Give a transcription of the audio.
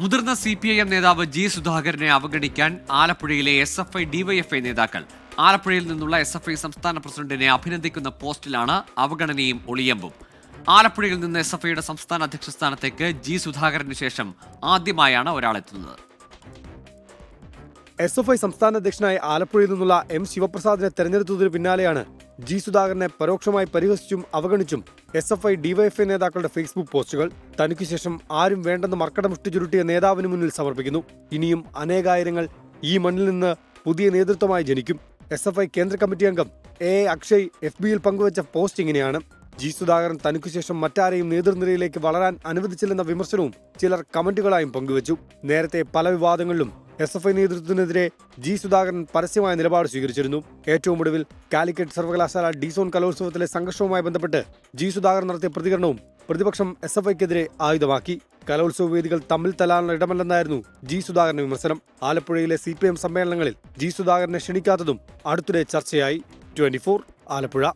മുതിർന്ന C P I M നേതാവ് G സുധാകരനെ അവഗണിക്കാൻ ആലപ്പുഴയിലെ എസ് എഫ് ഐ ഡിവൈഎഫ്ഐ നേതാക്കൾ. ആലപ്പുഴയിൽ നിന്നുള്ള എസ് എഫ് ഐ സംസ്ഥാന പ്രസിഡന്റിനെ അഭിനന്ദിക്കുന്ന പോസ്റ്റിലാണ് അവഗണനയും ഒളിയമ്പും. ആലപ്പുഴയിൽ നിന്ന് എസ് എഫ് ഐയുടെ സംസ്ഥാന അധ്യക്ഷ സ്ഥാനത്തേക്ക് ജി സുധാകരന് ശേഷം ആദ്യമായാണ് ഒരാളെത്തുന്നത്. എസ് എഫ് ഐ സംസ്ഥാന അധ്യക്ഷനായി ആലപ്പുഴയിൽ നിന്നുള്ള എം ശിവപ്രസാദിനെ തെരഞ്ഞെടുത്തതിന് പിന്നാലെയാണ് ജി സുധാകരനെ പരോക്ഷമായി പരിഹസിച്ചും അവഗണിച്ചും എസ് എഫ് ഐ ഡിവൈഎഫ്ഐ നേതാക്കളുടെ ഫേസ്ബുക്ക് പോസ്റ്റുകൾ തനിക്ക് ശേഷം ആരും വേണ്ടെന്ന് മർക്കടമുഷ്ടി ചുരുട്ടിയ നേതാവിന് മുന്നിൽ സമർപ്പിക്കുന്നു. ഇനിയും അനേകായിരങ്ങൾ ഈ മണ്ണിൽ നിന്ന് പുതിയ നേതൃത്വമായി ജനിക്കും. എസ് എഫ് ഐ കേന്ദ്ര കമ്മിറ്റി അംഗം എ അക്ഷയ് എഫ് ബിയിൽ പങ്കുവച്ച പോസ്റ്റ് ഇങ്ങനെയാണ്. ജി സുധാകരൻ തനിക്കു ശേഷം മറ്റാരെയും നേതൃനിരയിലേക്ക് വളരാൻ അനുവദിച്ചില്ലെന്ന വിമർശനവും ചിലർ കമന്റുകളായും പങ്കുവച്ചു. നേരത്തെ പല വിവാദങ്ങളിലും എസ് എഫ് ഐ നേതൃത്വത്തിനെതിരെ ജി സുധാകരൻ പരസ്യമായ നിലപാട് സ്വീകരിച്ചിരുന്നു. ഏറ്റവും ഒടുവിൽ കാലിക്കറ്റ് സർവകലാശാല ഡിസോൺ കലോത്സവത്തിലെ സംഘർഷവുമായി ബന്ധപ്പെട്ട് ജി സുധാകരൻ നടത്തിയ പ്രതികരണവും പ്രതിപക്ഷം എസ് എഫ് ഐക്കെതിരെ ആയുധമാക്കി. കലോത്സവ വേദികൾ തമ്മിൽ തലാനുള്ള ഇടമല്ലെന്നായിരുന്നു ജി സുധാകരന്റെ വിമർശനം. ആലപ്പുഴയിലെ സി പി എം സമ്മേളനങ്ങളിൽ ജി സുധാകരനെ ക്ഷണിക്കാത്തതും അടുത്തിടെ ചർച്ചയായി. ട്വന്റി ആലപ്പുഴ.